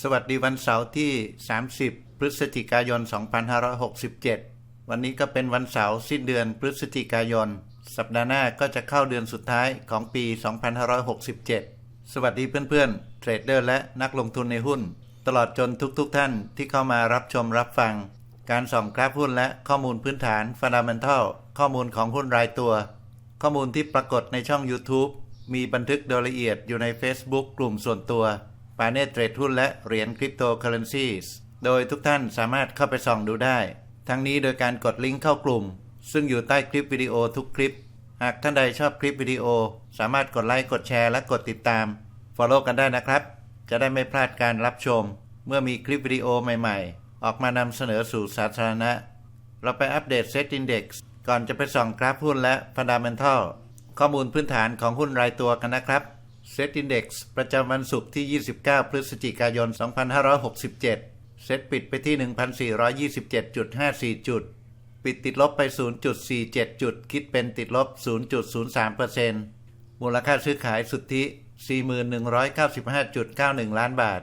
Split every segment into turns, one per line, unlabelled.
สวัสดีวันเสาร์ที่ 30 พฤศจิกายน 2567 วันนี้ก็เป็นวันเสาร์สิ้นเดือนพฤศจิกายน สัปดาห์หน้าก็จะเข้าเดือนสุดท้ายของปี 2567 สวัสดีเพื่อนๆ เทรดเดอร์และนักลงทุนในหุ้น ตลอดจนทุกๆทท่านที่เข้ามารับชมรับฟัง การส่องกราฟหุ้นและข้อมูลพื้นฐาน Fundamental ข้อมูลของหุ้นรายตัว ข้อมูลที่ปรากฏในช่อง YouTube มีบันทึกโดยละเอียดอยู่ใน Facebook กลุ่มส่วนตัว ปาเนตเทรดหุ้นและเหรียญคริปโตเคอเรนซีโดยทุกท่านสามารถเข้าไปส่องดูได้ ทั้งนี้โดยการกดลิงก์เข้ากลุ่ม ซึ่งอยู่ใต้คลิปวิดีโอทุกคลิป หากท่านใดชอบคลิปวิดีโอ สามารถกดไลค์กดแชร์และกดติดตาม Follow กันได้นะครับ จะได้ไม่พลาดการรับชม เมื่อมีคลิปวิดีโอใหม่ๆ ออกมานำเสนอสู่สาธารณะ เราไปอัปเดต Set Index ก่อนจะไปส่องกราฟหุ้นและ Fundamental ข้อมูลพื้นฐานของหุ้นรายตัวกันนะครับ Set Index ประจำวันศุกร์ที่ 29 พฤศจิกายน 2567 เซตปิดไปที่ 1,427.54 จุด ปิดติดลบไป 0.47 จุด คิดเป็นติดลบ 0.03%มูลค่าซื้อขายสุทธิ 4195.91 ล้านบาท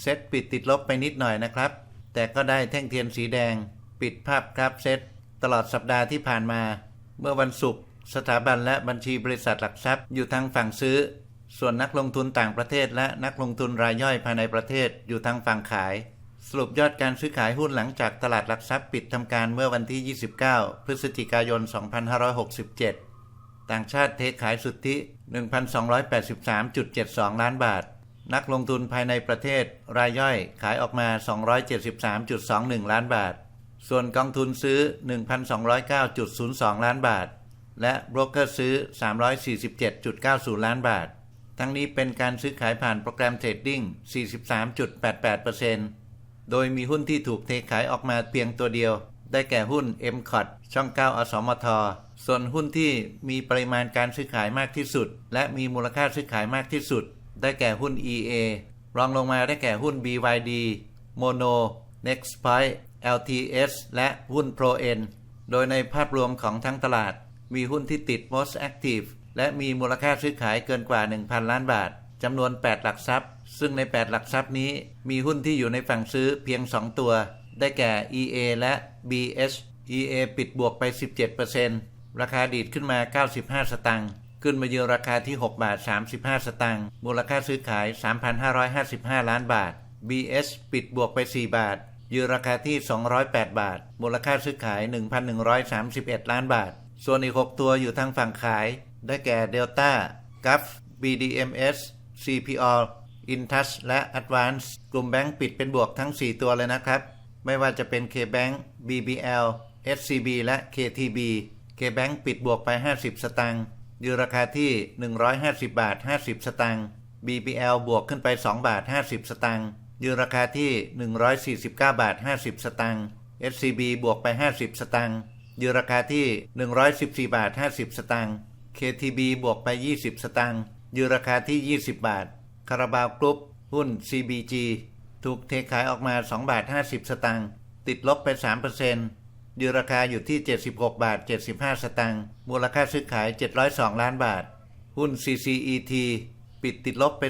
เซตปิดติดลบไปนิดหน่อยนะครับ แต่ก็ได้แท่งเทียนสีแดง ปิดภาพกราฟเซตตลอดสัปดาห์ที่ผ่านมา เมื่อวันศุกร์สถาบันและบัญชีบริษัทหลักทรัพย์อยู่ทางฝั่งซื้อ ส่วนนักลงทุนต่างประเทศและนักลงทุนรายย่อยภายในประเทศอยู่ทางฝั่งขาย สรุปยอดการซื้อขายหุ้นหลังจากตลาดหลักทรัพย์ปิดทำการเมื่อวันที่ 29 พฤศจิกายน 2567 ต่างชาติเทขายสุทธิ 1,283.72 ล้านบาท นักลงทุนภายในประเทศรายย่อยขายออกมา 273.21 ล้านบาท ส่วนกองทุนซื้อ 1,209.02 ล้านบาท และโบรกเกอร์ซื้อ 347.90 ล้านบาท ทั้งนี้เป็นการซื้อขายผ่านโปรแกรมเทรดดิ้ง 43.88%โดยมีหุ้นที่ถูกเทขายออกมาเพียงตัวเดียว ได้แก่หุ้น m c o t ช่อง 9 อสมท ส่วนหุ้นที่มีปริมาณการซื้อขายมากที่สุด และมีมูลค่าซื้อขายมากที่สุด ได้แก่หุ้น EA รองลงมาได้แก่หุ้น BYD Mono Nextpoint LTS และหุ้น ProN โดยในภาพรวมของทั้งตลาด มีหุ้นที่ติด most active และมีมูลค่าซื้อขายเกินกว่า 1,000 ล้านบาทจำนวน 8 หลักทรัพย์ ซึ่งใน 8 หลักทรัพย์นี้ มีหุ้นที่อยู่ในฝั่งซื้อเพียง 2 ตัว ได้แก่ EA และ BS EA ปิดบวกไป 17%ราคาดีดขึ้นมา 95 สตางค์ขึ้นมาเยือราคาที่ 6 บาท 35 สตางค์มูลค่าซื้อขาย 3,555 ล้านบาท BS ปิดบวกไป 4 บาท ยืนราคาที่ 208 บาท มูลค่าซื้อขาย 1,131 ล้านบาท ส่วนอีก 6 ตัวอยู่ทางฝั่งขาย ได้แก่ Delta GUF BDMs CPO Intouch และ Advance กลุ่มแบงก์ปิดเป็นบวกทั้ง 4 ตัวเลยนะครับ ไม่ว่าจะเป็น KBank BBL SCB และ KTB KBank ปิดบวกไป 50 สตางค์อยืนราคาที่ 150 บาท 50 สตางค์ BBL บวกขึ้นไป 2 บาท 50 สตางค์อยืนราคาที่ 149 บาท 50 สตางค์ SCB บวกไป 50 สตางค์อยืนราคาที่ 114 บาท 50 สตางค์ KTB บวกไป 20 สตางค์ยืนราคาที่ 20 บาท คาราบาวกรุ๊ปหุ้น CBG ถูกเทขายออกมา 2 บาท 50 สตางค์ติดลบไป3%ยืนราคาอยู่ที่ 76 บาท 75 สตางค์มูลค่าซื้อขาย 702 ล้านบาท หุ้น CCET ปิดติดลบไป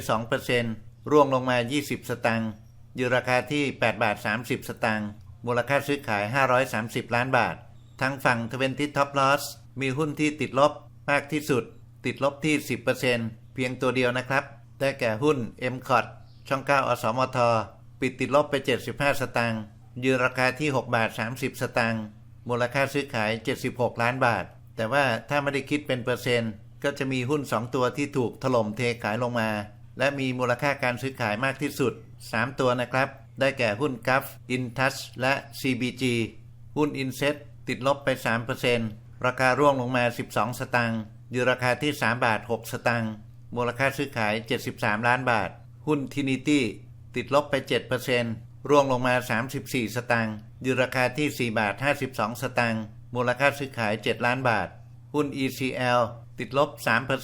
2%ร่วงลงมา 20 สตางค์ยืนราคาที่ 8 บาท 30 สตางค์มูลค่าซื้อขาย 530 ล้านบาท ทั้งฝั่ง20 Top Loss มีหุ้นที่ติดลบ มากที่สุด ติดลบที่ 10%เพียงตัวเดียวนะครับ ได้แก่หุ้น m c o t ช่อง 9 อสมท ปิดติดลบไป 75 สตางค์ยืนราคาที่ 6 บาท 30 สตางค์มูลค่าซื้อขาย 76 ล้านบาท แต่ว่าถ้าไม่ได้คิดเป็นเปอร์เซ็นต์ ก็จะมีหุ้น 2 ตัวที่ถูกถล่มเทขายลงมา และมีมูลค่าการซื้อขายมากที่สุด 3 ตัวนะครับ ได้แก่หุ้น GUF Intouch และ CBG หุ้น Inset ติดลบไป 3% ราคาร่วงลงมา 12 สตางค์อยืนราคาที่ 3 บาท 6 สตางค์มูลค่าซื้อขาย 73 ล้านบาท หุ้น Trinity ติดลบไป 7%ร่วงลงมา 34 สตางค์อยืนราคาที่ 4 บาท 52 สตางค์มูลค่าซื้อขาย 7 ล้านบาท หุ้น ECL ติดลบ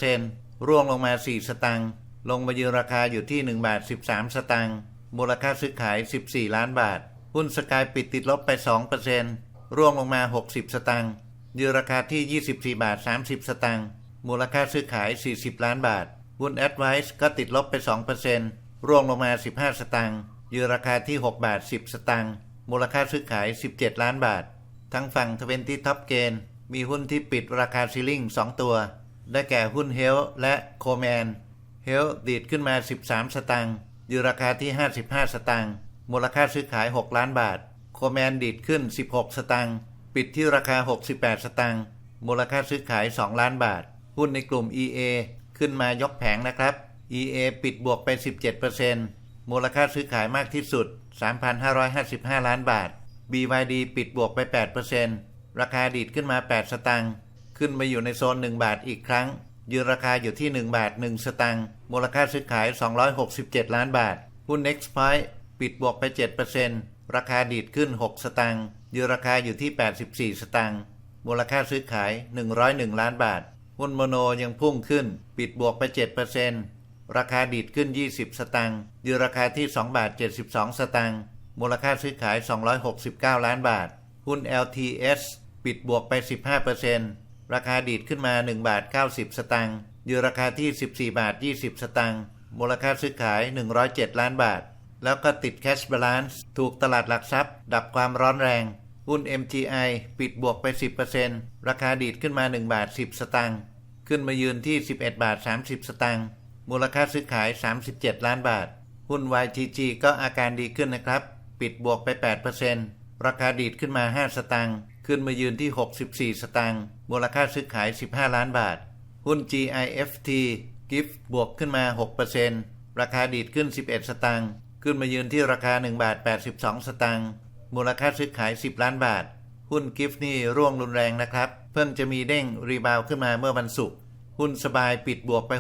3%ร่วงลงมา 4 สตางค์ลงมายืนราคาอยู่ที่ 1 บาท 13 สตางค์มูลค่าซื้อขาย 14 ล้านบาท หุ้นสกายปิดติดลบไป 2%ร่วงลงมา 60 สตางค์ ยืนราคาที่ 24 บาท 30 สตางค์มูลค่าซื้อขาย 40 ล้านบาทหุ้น Advice ก็ติดลบไป 2%ร่วงลงมา 15 สตางค์ยืนราคาที่ 6 บาท 10 สตางค์มูลค่าซื้อขาย 17 ล้านบาท ทั้งฝั่ง 20ท็อปเกนมีหุ้นที่ปิดราคาซีลิ่ง2 ตัว ได้แก่หุ้นเฮลและโคแมนเฮลดีดขึ้นมา 13 สตางค์ยืนราคาที่ 55 สตางค์มูลค่าซื้อขาย 6 ล้านบาทโคแมนดีดขึ้น 16 สตางค์ ปิดที่ราคา 68 สตางค์มูลค่าซื้อขาย 2 ล้านบาท หุ้นในกลุ่ม EA ขึ้นมายกแผงนะครับ EA ปิดบวกไป 17%มูลค่าซื้อขายมากที่สุด 3,555 ล้านบาท BYD ปิดบวกไป 8%ราคาดีดขึ้นมา 8 สตางค์ขึ้นมาอยู่ในโซน 1 บาทอีกครั้ง ยืนราคาอยู่ที่ 1 บาท 1 สตางค์มูลค่าซื้อขาย 267 ล้านบาท หุ้น Nextpoint ปิดบวกไป 7%ราคาดีดขึ้น 6 สตางค์ ยืนราคาอยู่ที่ 84 สตางค์มูลค่าซื้อขาย 101 ล้านบาท หุ้นโมโนยังพุ่งขึ้น ปิดบวกไป 7%ราคาดีดขึ้น 20 สตางค์อยืนราคาที่2บาท72 สตางค์มูลค่าซื้อขาย 269 ล้านบาท หุ้น LTS ปิดบวกไป 15%ราคาดีดขึ้นมา 1 บาท 90 สตางค์อยืนราคาที่ 14 บาท 20 สตางค์มูลค่าซื้อขาย 107 ล้านบาท แล้วก็ติด Cash Balance ถูกตลาดหลักทรัพย์ ดับความร้อนแรง หุ้น MGI ปิดบวกไป 10%ราคาดีดขึ้นมา 1 บาท 10 สตางค์ขึ้นมายืนที่ 11 บาท 30 สตางค์มูลค่าซื้อขาย 37 ล้านบาท หุ้น YGG ก็อาการดีขึ้นนะครับ ปิดบวกไป 8%ราคาดีดขึ้นมา 5 สตางค์ขึ้นมายืนที่ 64 สตางค์มูลค่าซื้อขาย 15 ล้านบาท หุ้น GIFT GIFT บวกขึ้นมา 6%ราคาดีดขึ้น 11 สตางค์ขึ้นมายืนที่ราคา 1 บาท 82 สตางค์ มูลค่าซื้อขาย 10 ล้านบาท หุ้นกิฟนี่ร่วงรุนแรงนะครับ เพิ่งจะมีเด้งรีบาวขึ้นมาเมื่อวันศุกร์หุ้นสบายปิดบวกไป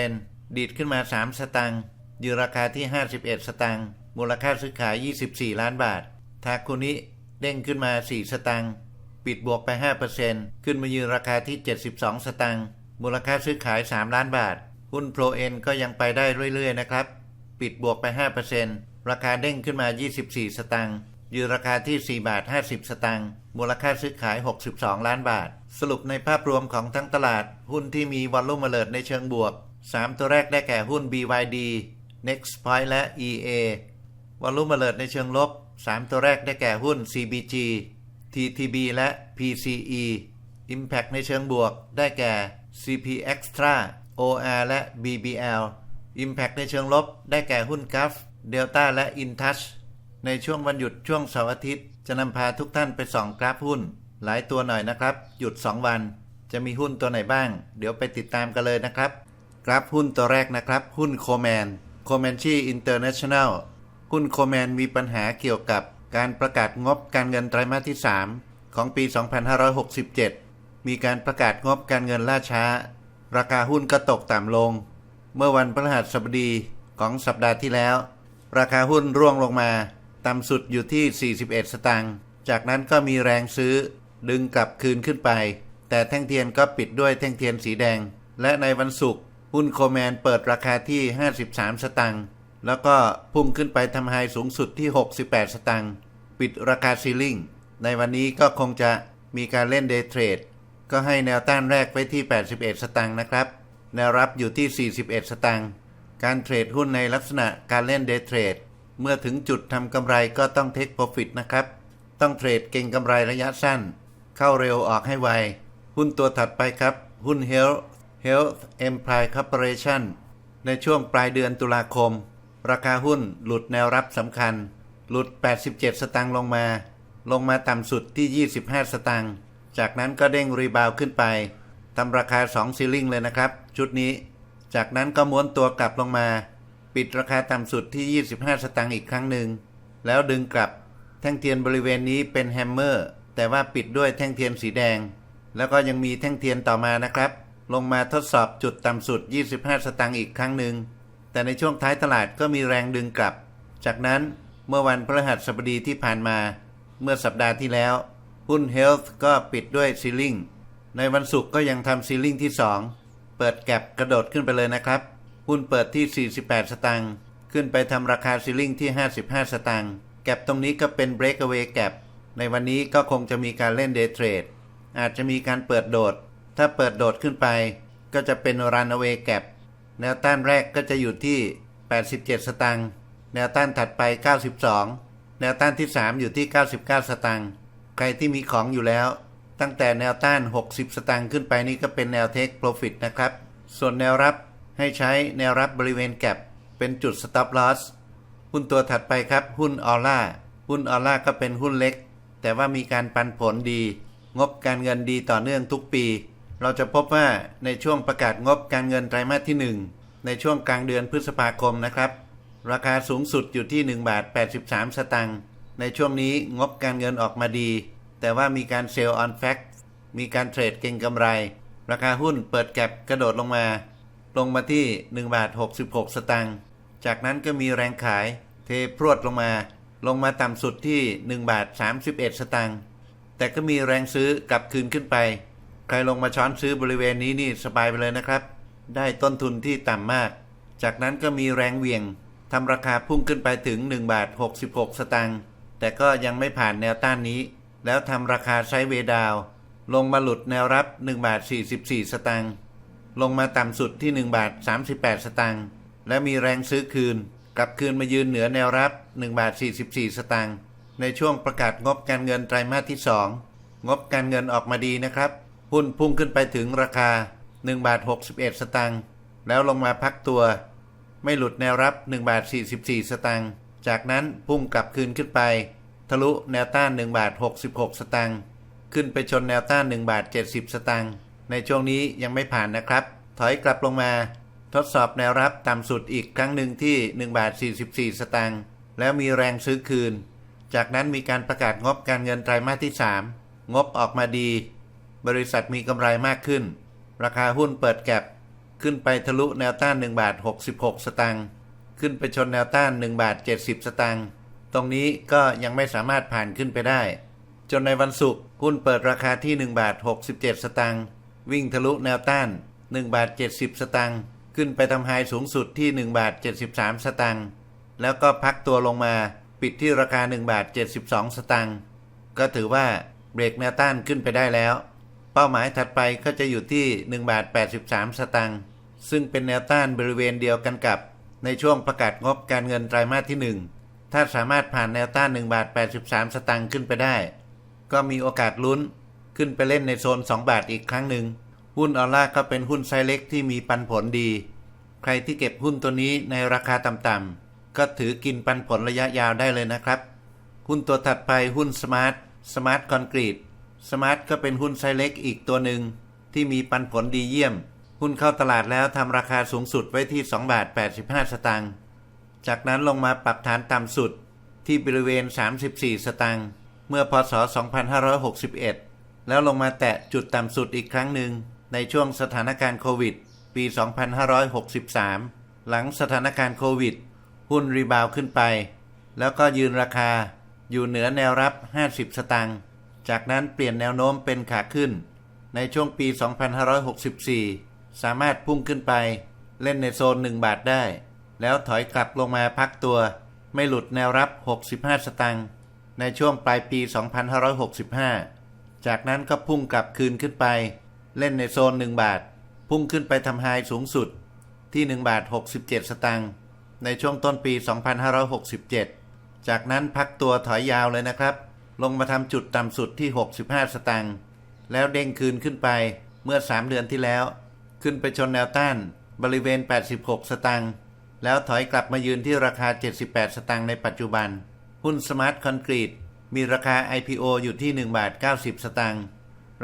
6%ดีดขึ้นมา 3 สตางค์ยืนราคาที่ 51 สตางค์มูลค่าซื้อขาย 24 ล้านบาท ทาคุนิเด้งขึ้นมา 4 สตางค์ปิดบวกไป 5%ขึ้นมายืนราคาที่ 72 สตางค์มูลค่าซื้อขาย 3 ล้านบาท หุ้นโปรเอ็นก็ยังไปได้เรื่อยๆนะครับ ปิดบวกไป 5%ราคาเด้งขึ้นมา 24 สตางค์ ยืนราคาที่ 4 บาท 50 สตางค์มูลค่าซื้อขาย 62 ล้านบาท สรุปในภาพรวมของทั้งตลาด หุ้นที่มีวอลลุ่มเลิดในเชิงบวก 3 ตัวแรกได้แก่หุ้น BYD Nextpoint และ EA วอลลุ่มเลิดในเชิงลบ 3 ตัวแรกได้แก่หุ้น CBG TTB และ PCE Impact ในเชิงบวก ได้แก่ CP Extra OR และ BBL Impact ในเชิงลบ ได้แก่หุ้น GAF Delta และ InTouch ในช่วงวันหยุดช่วงเสาร์อาทิตย์ จะนำพาทุกท่านไปส่องกราฟหุ้น หลายตัวหน่อยนะครับ หยุด 2 วัน จะมีหุ้นตัวไหนบ้าง เดี๋ยวไปติดตามกันเลยนะครับ กราฟหุ้นตัวแรกนะครับ หุ้นโคแมนโคแมนชีอินเตอร์เนชั่นแนลหุ้นโคแมนมีปัญหาเกี่ยวกับการประกาศงบการเงินไตรมาสที่ 3 ของปี 2567 มีการประกาศงบการเงินล่าช้า ราคาหุ้นก็ตกต่ำลง เมื่อวันพฤหัสบดีของสัปดาห์ที่แล้ว ราคาหุ้นร่วงลงมา ต่ำสุดอยู่ที่ 41 สตางค์จากนั้นก็มีแรงซื้อ ดึงกลับคืนขึ้นไป แต่แท่งเทียนก็ปิดด้วยแท่งเทียนสีแดง และในวันศุกร์หุ้นโคแมนเปิดราคาที่ 53 สตางค์แล้วก็พุ่งขึ้นไปทำไฮสูงสุดที่ 68 สตางค์ปิดราคาซีลิ่งในวันนี้ก็คงจะมีการเล่นเดย์เทรดก็ให้แนวต้านแรกไว้ที่ 81 สตางค์นะครับ แนวรับอยู่ที่ 41 สตางค์การเทรดหุ้นในลักษณะการเล่นเดย์เทรด เมื่อถึงจุดทำกำไรก็ต้องเทคโปรฟิตนะครับ ต้องเทรดเก่งกำไรระยะสั้น เข้าเร็วออกให้ไว หุ้นตัวถัดไปครับ หุ้น Health Health Empire Corporation ในช่วงปลายเดือนตุลาคม ราคาหุ้นหลุดแนวรับสำคัญ หลุด 87 สตางค์ลงมา ลงมาต่ำสุดที่ 25 สตางค์จากนั้นก็เด้งรีบาวขึ้นไปทำราคา 2 ซีลิงเลยนะครับ ชุดนี้ จากนั้นก็ม้วนตัวกลับลงมา ปิดราคาต่ำสุดที่ 25 สตางค์อีกครั้งหนึ่ง แล้วดึงกลับ แท่งเทียนบริเวณนี้เป็นแฮมเมอร์ แต่ว่าปิดด้วยแท่งเทียนสีแดง แล้วก็ยังมีแท่งเทียนต่อมานะครับ ลงมาทดสอบจุดต่ำสุด 25 สตางค์อีกครั้งหนึ่ง แต่ในช่วงท้ายตลาดก็มีแรงดึงกลับ จากนั้นเมื่อวันพฤหัสบดีที่ผ่านมา เมื่อสัปดาห์ที่แล้ว หุ้น Health ก็ปิดด้วยซีลิงในวันศุกร์ก็ยังทำซีลิงที่ 2 เปิดแก็บกระโดดขึ้นไปเลยนะครับ หุ้นเปิดที่ 48 สตางค์ขึ้นไปทำราคาซีลิงที่ 55 สตางค์แก็บตรงนี้ก็เป็น breakaway แก็บในวันนี้ก็คงจะมีการเล่น day trade อาจจะมีการเปิดโดด ถ้าเปิดโดดขึ้นไป ก็จะเป็น runaway gap แนวต้านแรกก็จะอยู่ที่ 87 สตางค์แนวต้านถัดไป 92 แนวต้านที่ 3 อยู่ที่ 99 สตางค์ใครที่มีของอยู่แล้ว ตั้งแต่แนวต้าน 60 สตางค์ขึ้นไปนี่ก็เป็นแนวเทคโปรฟิตนะครับ ส่วนแนวรับ ให้ใช้แนวรับบริเวณแก็บเป็นจุด stop loss หุ้นตัวถัดไปครับหุ้นออร่าหุ้นออร่าก็เป็นหุ้นเล็ก แต่ว่ามีการปันผลดี งบการเงินดีต่อเนื่องทุกปี เราจะพบว่าในช่วงประกาศงบการเงินไตรมาสที่ 1 ในช่วงกลางเดือนพฤษภาคมนะครับ ราคาสูงสุดอยู่ที่1บาท83 สตางค์ในช่วงนี้งบการเงินออกมาดี แต่ว่ามีการเซลล์ออนแฟกมีการเทรดเก็งกำไร ราคาหุ้นเปิดแก็บกระโดดลงมา ลงมาที่ 1 บาท 66 สตางค์ จากนั้นก็มีแรงขายเทพรวดลงมา ลงมาต่ำสุดที่ 1 บาท 31 สตางค์ แต่ก็มีแรงซื้อกลับคืนขึ้นไป ใครลงมาช้อนซื้อบริเวณนี้นี่สบายไปเลยนะครับ ได้ต้นทุนที่ต่ำมาก จากนั้นก็มีแรงเหวี่ยงทำราคาพุ่งขึ้นไปถึง 1 บาท 66 สตางค์ แต่ก็ยังไม่ผ่านแนวต้านนี้ แล้วทำราคาไซเวดาว ลงมาหลุดแนวรับ 1 บาท 44 สตางค์ ลงมาต่ำสุดที่ 1 บาท 38 สตางค์และมีแรงซื้อคืน กลับคืนมายืนเหนือแนวรับ 1 บาท 44 สตางค์ในช่วงประกาศงบการเงินไตรมาสที่ 2 งบการเงินออกมาดีนะครับ หุ้นพุ่งขึ้นไปถึงราคา 1 บาท 61 สตางค์แล้วลงมาพักตัว ไม่หลุดแนวรับ 1 บาท 44 สตางค์จากนั้นพุ่งกลับคืนขึ้นไป ทะลุแนวต้าน 1 บาท 66 สตางค์ขึ้นไปชนแนวต้าน 1 บาท 70 สตางค์ ในช่วงนี้ยังไม่ผ่านนะครับ ถอยกลับลงมา ทดสอบแนวรับต่ำสุดอีกครั้งหนึ่งที่1บาท44 สตางค์แล้วมีแรงซื้อคืน จากนั้นมีการประกาศงบการเงินไตรมาสที่ 3 งบออกมาดี บริษัทมีกำไรมากขึ้น ราคาหุ้นเปิดแก็บขึ้นไปทะลุแนวต้าน1บาท66 สตางค์ขึ้นไปชนแนวต้าน1บาท70 สตางค์ตรงนี้ก็ยังไม่สามารถผ่านขึ้นไปได้ จนในวันศุกร์หุ้นเปิดราคาที่1บาท67 สตางค์ วิ่งทะลุแนวต้าน 1 บาท 70 สตางค์ขึ้นไปทำไฮสูงสุดที่ 1 บาท 73 สตางค์แล้วก็พักตัวลงมาปิดที่ราคา 1 บาท 72 สตางค์ก็ถือว่าเบรกแนวต้านขึ้นไปได้แล้ว เป้าหมายถัดไปก็จะอยู่ที่ 1 บาท 83 สตางค์ซึ่งเป็นแนวต้านบริเวณเดียวกันกับ ในช่วงประกาศงบการเงินไตรมาสที่ 1 ถ้าสามารถผ่านแนวต้าน 1 บาท 83 สตางค์ขึ้นไปได้ ก็มีโอกาสลุ้น ขึ้นไปเล่นในโซน 2 บาทอีกครั้งหนึ่งหุ้นออร่าก็เป็นหุ้นไซเล็กที่มีปันผลดี ใครที่เก็บหุ้นตัวนี้ในราคาต่ำๆก็ถือกินปันผลระยะยาวได้เลยนะครับ หุ้นตัวถัดไปหุ้นสมาร์ทสมาร์ทคอนกรีตสมาร์ทก็เป็นหุ้นไซเล็กอีกตัวหนึ่งที่มีปันผลดีเยี่ยม หุ้นเข้าตลาดแล้วทำราคาสูงสุดไว้ที่2บาท85 สตางค์จากนั้นลงมาปรับฐานต่ำสุดที่บริเวณ 34 สตางค์เมื่อพศ 2561 แล้วลงมาแตะจุดต่ำสุดอีกครั้งหนึ่งในช่วงสถานการณ์โควิด ปี 2563 หลังสถานการณ์โควิด หุ้นรีบาวขึ้นไป แล้วก็ยืนราคาอยู่เหนือแนวรับ 50 สตางค์ จากนั้นเปลี่ยนแนวโน้มเป็นขาขึ้น ในช่วงปี 2564 สามารถพุ่งขึ้นไป เล่นในโซน 1 บาทได้ แล้วถอยกลับลงมาพักตัว ไม่หลุดแนวรับ 65 สตางค์ ในช่วงปลายปี 2565 จากนั้นก็พุ่งกลับคืนขึ้นไป เล่นในโซน 1 บาท พุ่งขึ้นไปทำไฮสูงสุดที่ 1 บาท 67 สตางค์ในช่วงต้นปี 2567 จากนั้นพักตัวถอยยาวเลยนะครับ ลงมาทำจุดต่ำสุดที่ 65 สตางค์แล้วเด้งคืนขึ้นไปเมื่อ 3 เดือนที่แล้ว ขึ้นไปชนแนวต้านบริเวณ 86 สตางค์แล้วถอยกลับมายืนที่ราคา 78 สตางค์ในปัจจุบัน หุ้นสมาร์ทคอนกรีต มีราคา IPO อยู่ที่ 1 บาท 90 สตางค์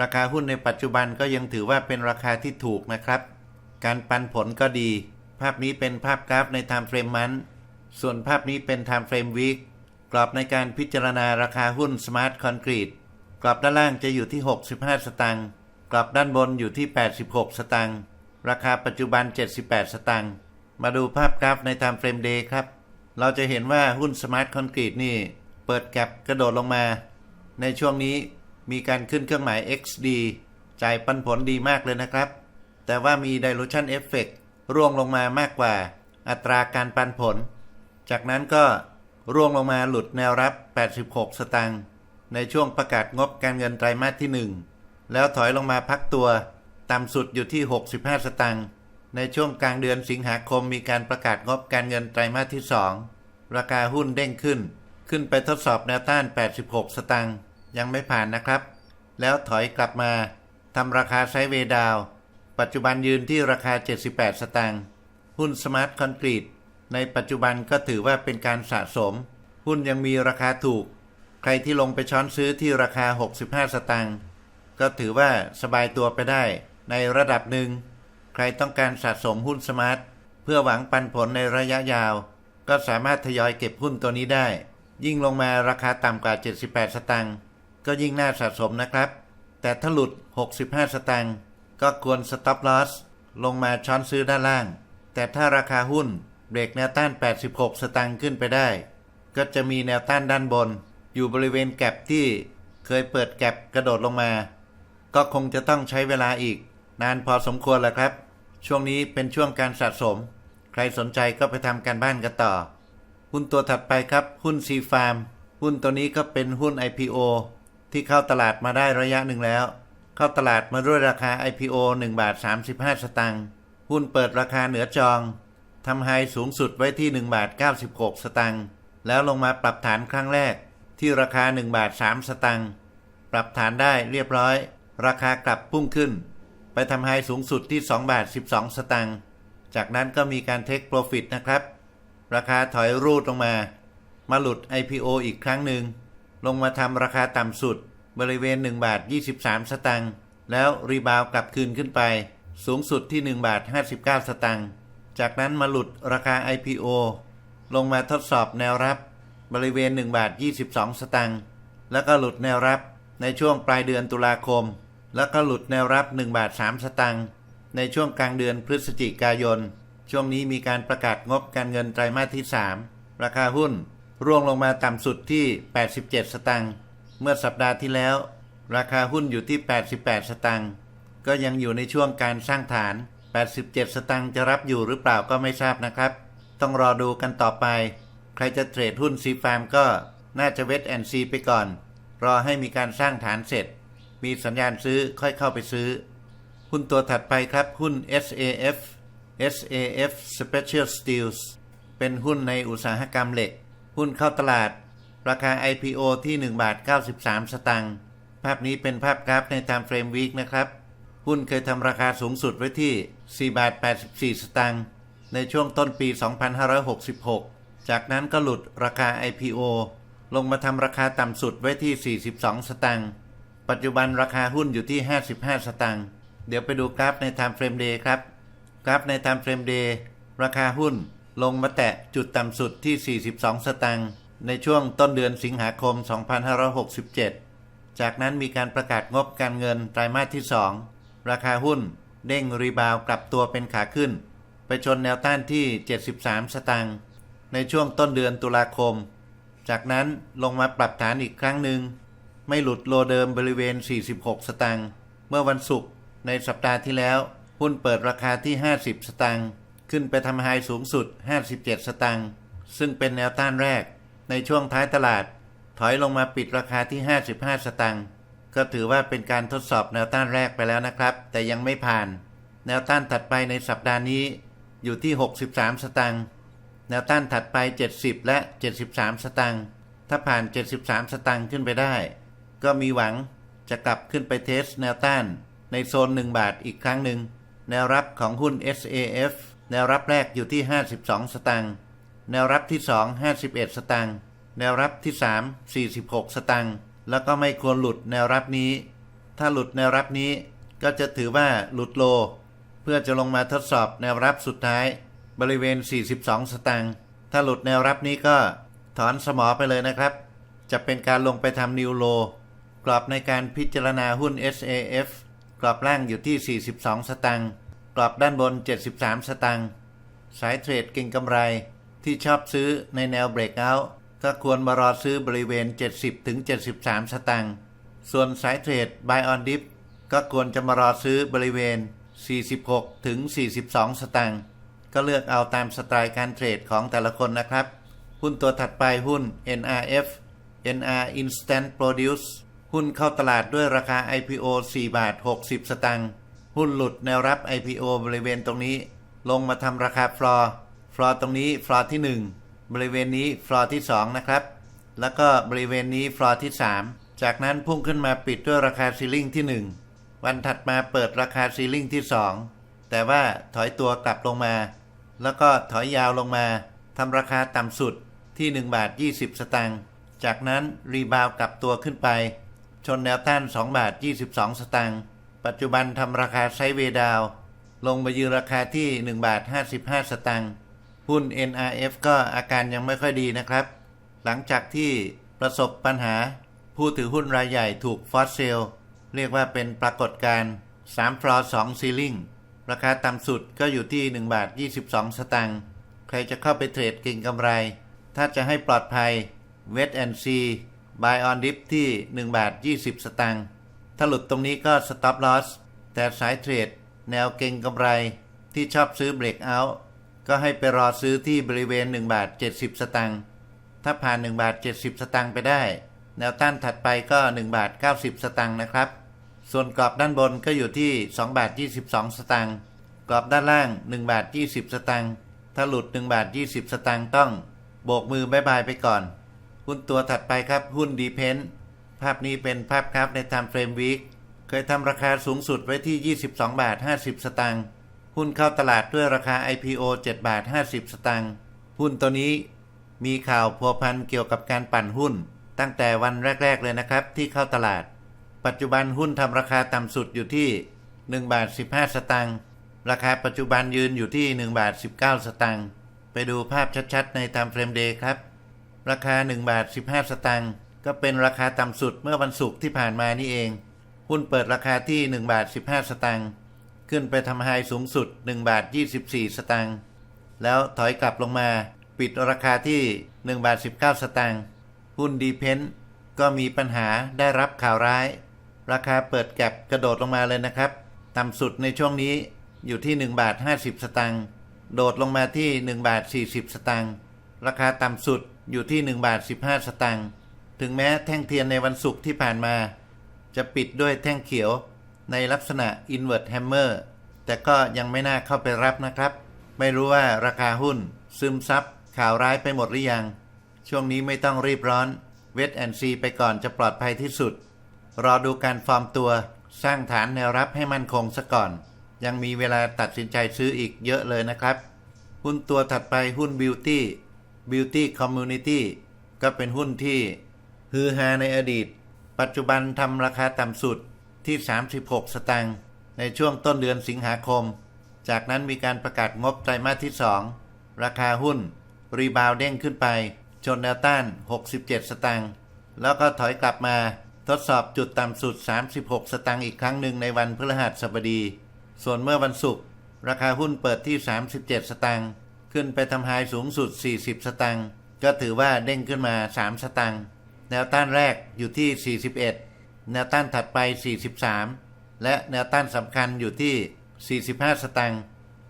ราคาหุ้นในปัจจุบันก็ยังถือว่าเป็นราคาที่ถูกนะครับ การปันผลก็ดี ภาพนี้เป็นภาพกราฟใน Time Frame มัน ส่วนภาพนี้เป็น Time Frame Week กรอบในการพิจารณาราคาหุ้น Smart Concrete กรอบด้านล่างจะอยู่ที่ 65 สตางค์ กรอบด้านบนอยู่ที่ 86 สตางค์ ราคาปัจจุบัน 78 สตางค์ มาดูภาพกราฟใน Time Frame Day ครับ เราจะเห็นว่าหุ้น Smart Concrete นี่ ปิดแก็บกระโดดลงมา ในช่วงนี้มีการขึ้นเครื่องหมาย XD จ่ายปันผลดีมากเลยนะครับ แต่ว่ามี dilution effect ร่วงลงมามากกว่า อัตราการปันผล จากนั้นก็ร่วงลงมาหลุดแนวรับ 86 สตางค์ในช่วงประกาศงบการเงินไตรมาสที่ 1 แล้วถอยลงมาพักตัว ต่ำสุดอยู่ที่ 65 สตางค์ในช่วงกลางเดือนสิงหาคมมีการประกาศงบการเงินไตรมาสที่ 2 ราคาหุ้นเด้งขึ้น ขึ้นไปทดสอบแนวต้าน 86 สตางค์ยังไม่ผ่านนะครับ แล้วถอยกลับมาทำราคาไซเวดาว ปัจจุบันยืนที่ราคา 78 สตางค์หุ้นสมาร์ทคอนกรีตในปัจจุบันก็ถือว่าเป็นการสะสม หุ้นยังมีราคาถูก ใครที่ลงไปช้อนซื้อที่ราคา 65 สตางค์ก็ถือว่าสบายตัวไปได้ในระดับหนึ่ง ใครต้องการสะสมหุ้นสมาร์ทเพื่อหวังปันผลในระยะยาว ก็สามารถทยอยเก็บหุ้นตัวนี้ได้ ยิ่งลงมาราคาต่ำกว่า 78 สตางค์ก็ยิ่งน่าสะสมนะครับ แต่ถ้าหลุด 65 สตางค์ก็ควร stop loss ลงมาช้อนซื้อด้านล่าง แต่ถ้าราคาหุ้นเบรกแนวต้าน 86 สตางค์ขึ้นไปได้ ก็จะมีแนวต้านด้านบน อยู่บริเวณแก็บที่เคยเปิดแก็บกระโดดลงมา ก็คงจะต้องใช้เวลาอีก นานพอสมควรแหละครับ ช่วงนี้เป็นช่วงการสะสม ใครสนใจก็ไปทำการบ้านกันต่อ หุ้นตัวถัดไปครับ หุ้นซีฟาร์มหุ้นตัวนี้ก็เป็นหุ้น IPO ที่เข้าตลาดมาได้ระยะหนึ่งแล้ว เข้าตลาดมาด้วยราคา IPO 1บาท35 สตางค์หุ้นเปิดราคาเหนือจองทำไฮสูงสุดไว้ที่1บาท96 สตางค์แล้วลงมาปรับฐานครั้งแรก ที่ราคา1บาท3สตางค์ปรับฐานได้เรียบร้อย ราคากลับพุ่งขึ้น ไปทำไฮสูงสุดที่2บาท12 สตางค์จากนั้นก็มีการเทคโปรฟิตนะครับ ราคาถอยรูดลงมา มาหลุด IPO อีกครั้งหนึ่ง ลงมาทำราคาต่ำสุด บริเวณ 1 บาท 23 สตางค์แล้วรีบาวกลับคืนขึ้นไป สูงสุดที่ 1 บาท 59 สตางค์จากนั้นมาหลุดราคา IPO ลงมาทดสอบแนวรับบริเวณ 1 บาท 22 สตางค์แล้วก็หลุดแนวรับในช่วงปลายเดือนตุลาคม แล้วก็หลุดแนวรับ 1 บาท 3 สตางค์ในช่วงกลางเดือนพฤศจิกายน ช่วงนี้มีการประกาศงบการเงินไตรมาสที่ 3 ราคาหุ้น ร่วงลงมาต่ำสุดที่ 87 สตางค์เมื่อสัปดาห์ที่แล้ว ราคาหุ้นอยู่ที่ 88 สตางค์ก็ยังอยู่ในช่วงการสร้างฐาน 87 สตางค์จะรับอยู่หรือเปล่าก็ไม่ทราบนะครับ ต้องรอดูกันต่อไป ใครจะเทรดหุ้นซีฟาร์มก็น่าจะเวทแอนซีไปก่อน รอให้มีการสร้างฐานเสร็จ มีสัญญาณซื้อค่อยเข้าไปซื้อ หุ้นตัวถัดไปครับหุ้น SAF SAF Special Steels เป็นหุ้นในอุตสาหกรรมเหล็ก หุ้นเข้าตลาด ราคา IPO ที่1บาท93 สตางค์ ภาพนี้เป็นภาพกราฟในตามเฟรมวีคนะครับ หุ้นเคยทำราคาสูงสุดไว้ที่4บาท84 สตางค์ ในช่วงต้นปี 2566 จากนั้นก็หลุดราคา IPO ลงมาทำราคาต่ำสุดไว้ที่ 42 สตางค์ ปัจจุบันราคาหุ้นอยู่ที่ 55 สตางค์ เดี๋ยวไปดูกราฟใน Time Frame Day ครับ กราฟใน Time Frame Day ราคาหุ้นลงมาแตะจุดต่ำสุดที่ 42 สตางค์ในช่วงต้นเดือนสิงหาคม 2567 จากนั้นมีการประกาศงบการเงินไตรมาสที่ 2 ราคาหุ้นเด้งรีบาวกลับตัวเป็นขาขึ้น ไปชนแนวต้านที่ 73 สตางค์ในช่วงต้นเดือนตุลาคม จากนั้นลงมาปรับฐานอีกครั้งหนึ่ง ไม่หลุดโลเดิมบริเวณ 46 สตางค์เมื่อวันศุกร์ในสัปดาห์ที่แล้ว หุ้นเปิดราคาที่ 50 สตางค์ขึ้นไปทำไฮสูงสุด 57 สตางค์ซึ่งเป็นแนวต้านแรก ในช่วงท้ายตลาด ถอยลงมาปิดราคาที่ 55 สตางค์ก็ถือว่าเป็นการทดสอบแนวต้านแรกไปแล้วนะครับ แต่ยังไม่ผ่าน แนวต้านถัดไปในสัปดาห์นี้ อยู่ที่ 63 สตางค์แนวต้านถัดไป 70 และ 73 สตางค์ถ้าผ่าน 73 สตางค์ขึ้นไปได้ ก็มีหวังจะกลับขึ้นไปเทสแนวต้านในโซน 1 บาทอีกครั้งหนึ่ง แนวรับของหุ้น SAF แนวรับแรกอยู่ที่ 52 สตางค์ แนวรับที่ 2 51 สตางค์ แนวรับที่ 3 46 สตางค์ แล้วก็ไม่ควรหลุดแนวรับนี้ ถ้าหลุดแนวรับนี้ก็จะถือว่าหลุดโล เพื่อจะลงมาทดสอบแนวรับสุดท้าย บริเวณ 42 สตางค์ ถ้าหลุดแนวรับนี้ก็ถอนสมอไปเลยนะครับ จะเป็นการลงไปทำนิวโล กรอบในการพิจารณาหุ้น SAF กรอบล่างอยู่ที่ 42 สตางค์กรอบด้านบน 73 สตางค์สายเทรดเก่งกำไรที่ชอบซื้อในแนวเบรกเอาท์ก็ควรมารอซื้อบริเวณ 70ถึง73 สตางค์ส่วนสายเทรด Buy on Dip ก็ควรจะมารอซื้อบริเวณ 46ถึง42 สตางค์ก็เลือกเอาตามสไตล์การเทรดของแต่ละคนนะครับ หุ้นตัวถัดไปหุ้น NRF NR Instant Produce หุ้นเข้าตลาดด้วยราคา IPO 4 บาท 60 สตางค์ หุ้นหลุดแนวรับ IPO บริเวณตรงนี้ ลงมาทำราคาฟลอร์ ฟลอร์ตรงนี้ฟลอร์ที่บริเวณนี้ฟลอร์ที่ 2 นะครับ แล้วก็บริเวณนี้ฟลอร์ที่ 3 จากนั้นพุ่งขึ้นมาปิดด้วยราคาซีลิ่งที่ 1 วันถัดมาเปิดราคาซีลิ่งที่ 2 แต่ว่าถอยตัวกลับลงมา แล้วก็ถอยยาวลงมาทำราคาต่ำสุดที่ 1 บาท 20 สตางค์ จากนั้นรีบาวกลับตัวขึ้นไป ชนแนวต้าน 2 บาท 22 สตางค์ ปัจจุบันทำราคาไซเวดาว ลงมายืนราคาที่ 1 บาท 55 สตางค์ หุ้น NRF ก็อาการยังไม่ค่อยดีนะครับ หลังจากที่ประสบปัญหา ผู้ถือหุ้นรายใหญ่ถูกฟอสเซลเรียกว่าเป็นปรากฏการณ์3ฟลอร์2ซีลิงราคาต่ำสุดก็อยู่ที่ 1 บาท 22 สตางค์ ใครจะเข้าไปเทรดเก่งกำไร ถ้าจะให้ปลอดภัย w e t and C Buy on Dip ที่1บาท20 สตางค์ถ้าหลุดตรงนี้ก็ Stop Loss แต่สายเทรด แนวเก่งกำไรที่ชอบซื้อ Break Out ก็ให้ไปรอซื้อที่บริเวณ1บาท70 สตางค์ถ้าผ่าน1บาท70 สตางค์ไปได้ แนวต้านถัดไปก็1บาท90 สตางค์นะครับ ส่วนกรอบด้านบนก็อยู่ที่2บาท22 สตางค์กรอบด้านล่าง1บาท20 สตางค์ถ้าหลุด1บาท20 สตางค์ต้องโบกมือบายบายไปก่อน หุ้นตัวถัดไปครับหุ้นดีเพนภาพนี้เป็นภาพกราฟใน Time Frame Week เคยทำราคาสูงสุดไว้ที่ 22 บาท 50 สตางค์หุ้นเข้าตลาดด้วยราคา IPO 7 บาท 50 สตางค์หุ้นตัวนี้มีข่าวพัวพันเกี่ยวกับการปั่นหุ้น ตั้งแต่วันแรก ๆ เลยนะครับ ที่เข้าตลาด ปัจจุบันหุ้นทำราคาต่ำสุดอยู่ที่1บาท15 สตางค์ราคาปัจจุบันยืนอยู่ที่1บาท19 สตางค์ไปดูภาพชัด ๆ ใน Time Frame Day ครับ ราคา 1 บาท 15 สตางค์ก็เป็นราคาต่ำสุดเมื่อวันศุกร์ที่ผ่านมานี่เอง หุ้นเปิดราคาที่ 1 บาท 15 สตางค์ขึ้นไปทำไฮสูงสุด 1 บาท 24 สตางค์แล้วถอยกลับลงมา ปิดราคาที่ 1 บาท 19 สตางค์หุ้นดีเพนก็มีปัญหาได้รับข่าวร้าย ราคาเปิดแก็บกระโดดลงมาเลยนะครับ ต่ำสุดในช่วงนี้อยู่ที่ 1 บาท 50 สตางค์โดดลงมาที่ 1 บาท 40 สตางค์ราคาต่ำสุดอยู่ที่1บาท15 สตางค์ถึงแม้แท่งเทียนในวันศุกร์ที่ผ่านมา จะปิดด้วยแท่งเขียวในลักษณะ Invert Hammer แต่ก็ยังไม่น่าเข้าไปรับนะครับ ไม่รู้ว่าราคาหุ้น ซึมซับข่าวร้ายไปหมดหรือยัง ช่วงนี้ไม่ต้องรีบร้อนเวทแอนซีไปก่อนจะปลอดภัยที่สุด รอดูการฟอร์มตัวสร้างฐานแนวรับให้มั่นคงซะก่อน ยังมีเวลาตัดสินใจซื้ออีกเยอะเลยนะครับ หุ้นตัวถัดไปหุ้น Beauty Beauty Community ก็เป็นหุ้นที่ฮือฮาในอดีต ปัจจุบันทำราคาต่ำสุดที่ 36 สตางค์ในช่วงต้นเดือนสิงหาคม จากนั้นมีการประกาศงบไตรมาสที่ 2 ราคาหุ้น รีบาวเด้งขึ้นไปจนแนวต้าน 67 สตางค์แล้วก็ถอยกลับมาทดสอบจุดต่ำสุด 36 สตางค์อีกครั้งหนึ่งในวันพฤหัสบดี ส่วนเมื่อวันศุกร์ราคาหุ้นเปิดที่ 37 สตางค์ ขึ้นไปทำไฮสูงสุด 40 สตางค์ก็ถือว่าเด้งขึ้นมา 3 สตางค์แนวต้านแรกอยู่ที่ 41 แนวต้านถัดไป 43 และแนวต้านสำคัญอยู่ที่ 45 สตางค์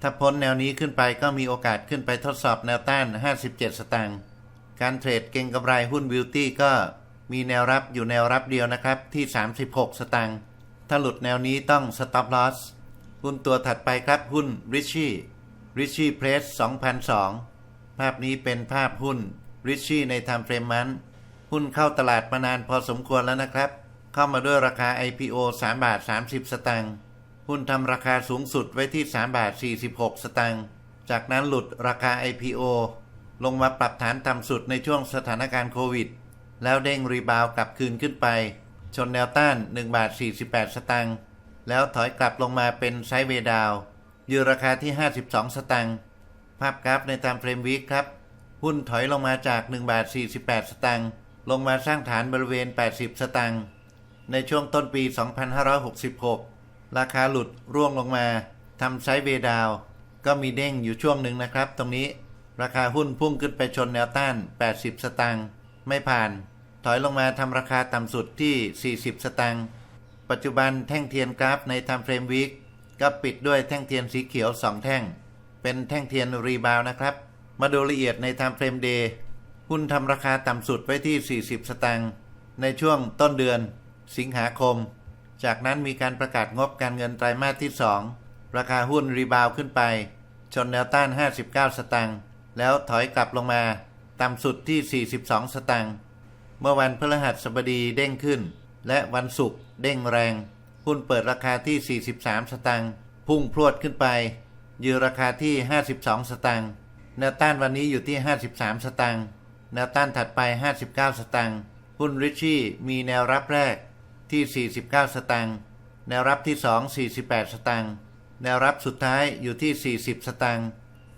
ถ้าพ้นแนวนี้ขึ้นไปก็มีโอกาสขึ้นไปทดสอบแนวต้าน 57 สตางค์การเทรดเก่งกำไรหุ้นบิวตี้ก็มีแนวรับอยู่แนวรับเดียวนะครับที่ 36 สตางค์ถ้าหลุดแนวนี้ต้อง stop loss หุ้นตัวถัดไปครับหุ้นริชชี Richie Richie Press 2002 ภาพนี้เป็นภาพหุ้น Richie ใน Time Frame มันหุ้นเข้าตลาดมานานพอสมควรแล้วนะครับ เข้ามาด้วยราคา IPO 3 บาท 30 สตางค์หุ้นทำราคาสูงสุดไว้ที่ 3 บาท 46 สตางค์จากนั้นหลุดราคา IPO ลงมาปรับฐานต่ำสุดในช่วงสถานการณ์โควิด แล้วเด้งรีบาวกลับคืนขึ้นไป ชนแนวต้าน 1 บาท 48 สตางค์แล้วถอยกลับลงมาเป็นไซด์เวดาว ยืนราคาที่ 52 สตางค์ภาพกราฟในตามเฟรมวีคครับ หุ้นถอยลงมาจาก1บาท48 สตางค์ลงมาสร้างฐานบริเวณ 80 สตางค์ในช่วงต้นปี 2566 ราคาหลุดร่วงลงมาทำไซด์เวย์ดาว ก็มีเด้งอยู่ช่วงหนึ่งนะครับ ตรงนี้ราคาหุ้นพุ่งขึ้นไปชนแนวต้าน 80 สตางค์ไม่ผ่าน ถอยลงมาทำราคาต่ำสุดที่ 40 สตางค์ปัจจุบันแท่งเทียนกราฟใน Time Frame Week ก็ปิดด้วยแท่งเทียนสีเขียว 2 แท่ง เป็นแท่งเทียนรีบาวนะครับ มาดูละเอียดใน Time Frame Day หุ้นทำราคาต่ำสุดไว้ที่ 40 สตางค์ในช่วงต้นเดือน สิงหาคม จากนั้นมีการประกาศงบการเงินไตรมาสที่ 2 ราคาหุ้นรีบาวขึ้นไป ชนแนวต้าน 59 สตางค์แล้วถอยกลับลงมา ต่ำสุดที่ 42 สตางค์เมื่อวันพฤหัสบดีเด้งขึ้น และวันศุกร์เด้งแรง หุ้นเปิดราคาที่ 43 สตางค์พุ่งพรวดขึ้นไป ยืนราคาที่ 52 สตางค์แนวต้านวันนี้อยู่ที่ 53 สตางค์แนวต้านถัดไป 59 สตางค์หุ้นริชชี่มีแนวรับแรกที่ 49 สตางค์แนวรับที่ 2 48 สตางค์แนวรับสุดท้ายอยู่ที่ 40 สตางค์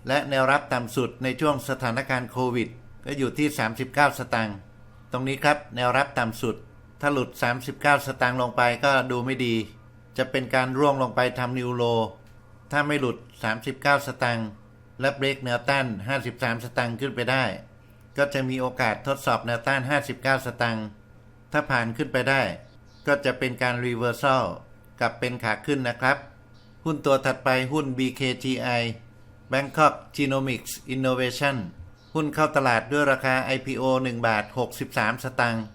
และแนวรับต่ำสุดในช่วงสถานการณ์โควิด ก็อยู่ที่ 39 สตางค์ตรงนี้ครับแนวรับต่ำสุด ถ้าหลุด 39 สตางค์ลงไปก็ดูไม่ดี จะเป็นการร่วงลงไปทำนิวโล ถ้าไม่หลุด 39 สตางค์และเบรกแนวต้าน 53 สตางค์ขึ้นไปได้ ก็จะมีโอกาสทดสอบแนวต้าน 59 สตางค์ถ้าผ่านขึ้นไปได้ ก็จะเป็นการรีเวอร์ซัลกลับเป็นขาขึ้นนะครับ หุ้นตัวถัดไปหุ้น BKGI Bangkok Genomics Innovation หุ้นเข้าตลาดด้วยราคา IPO 1 บาท 63 สตางค์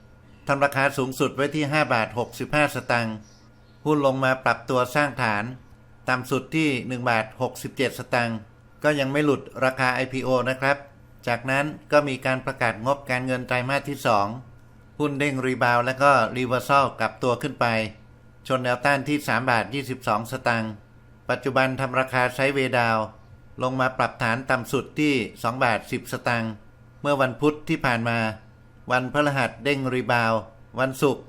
ทำราคาสูงสุดไว้ที่ 5 บาท 65 สตางค์หุ้นลงมาปรับตัวสร้างฐาน ต่ำสุดที่ 1 บาท 67 สตางค์ก็ยังไม่หลุดราคา IPO นะครับ จากนั้นก็มีการประกาศงบการเงินไตรมาสที่ 2 หุ้นเด้งรีบาวและก็รีเวอร์ซัลกลับตัวขึ้นไป ชนแนวต้านที่ 3 บาท 22 สตางค์ปัจจุบันทำราคาไซเวดาว ลงมาปรับฐานต่ำสุดที่ 2 บาท 10 สตางค์เมื่อวันพุธที่ผ่านมา วันพฤหัสเด้งรีบาว วันศุกร์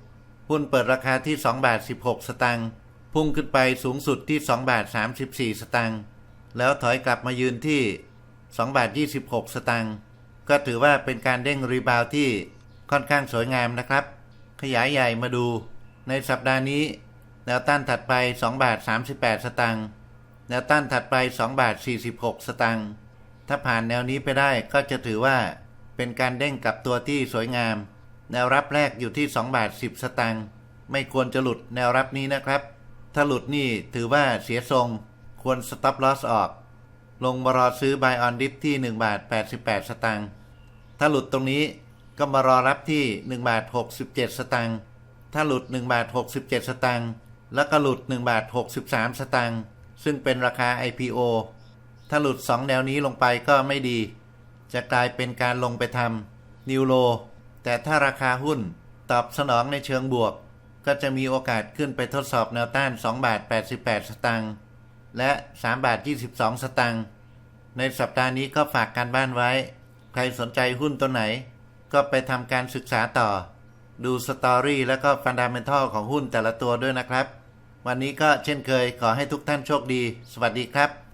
หุ้นเปิดราคาที่2บาท16 สตางค์พุ่งขึ้นไปสูงสุดที่2บาท34 สตางค์แล้วถอยกลับมายืนที่2บาท26 สตางค์ก็ถือว่าเป็นการเด้งรีบาวที่ค่อนข้างสวยงามนะครับ ขยายใหญ่มาดูในสัปดาห์นี้แนวต้านถัดไป2บาท38 สตางค์แนวต้านถัดไป2บาท46 สตางค์ถ้าผ่านแนวนี้ไปได้ก็จะถือว่า เป็นการเด้งกลับตัวที่สวยงาม แนวรับแรกอยู่ที่ 2 บาท 10 สตางค์ไม่ควรจะหลุดแนวรับนี้นะครับ ถ้าหลุดนี่ถือว่าเสียทรง ควร stop loss ออก ลงมารอซื้อ buy on dip ที่ 1 บาท 88 สตางค์ถ้าหลุดตรงนี้ก็มารอรับที่ 1 บาท 67 สตางค์ถ้าหลุด 1 บาท 67 สตางค์แล้วก็หลุด 1 บาท 63 สตางค์ซึ่งเป็นราคา IPO ถ้าหลุด 2 แนวนี้ลงไปก็ไม่ดี จะกลายเป็นการลงไปทำนิวโล แต่ถ้าราคาหุ้นตอบสนองในเชิงบวก ก็จะมีโอกาสขึ้นไปทดสอบแนวต้าน2บาท88 สตางค์และ3บาท22 สตางค์ในสัปดาห์นี้ก็ฝากการบ้านไว้ ใครสนใจหุ้นตัวไหน ก็ไปทำการศึกษาต่อ ดูสตอรี่และก็ฟันดาเมนทัลของหุ้นแต่ละตัวด้วยนะครับ วันนี้ก็เช่นเคยขอให้ทุกท่านโชคดี สวัสดีครับ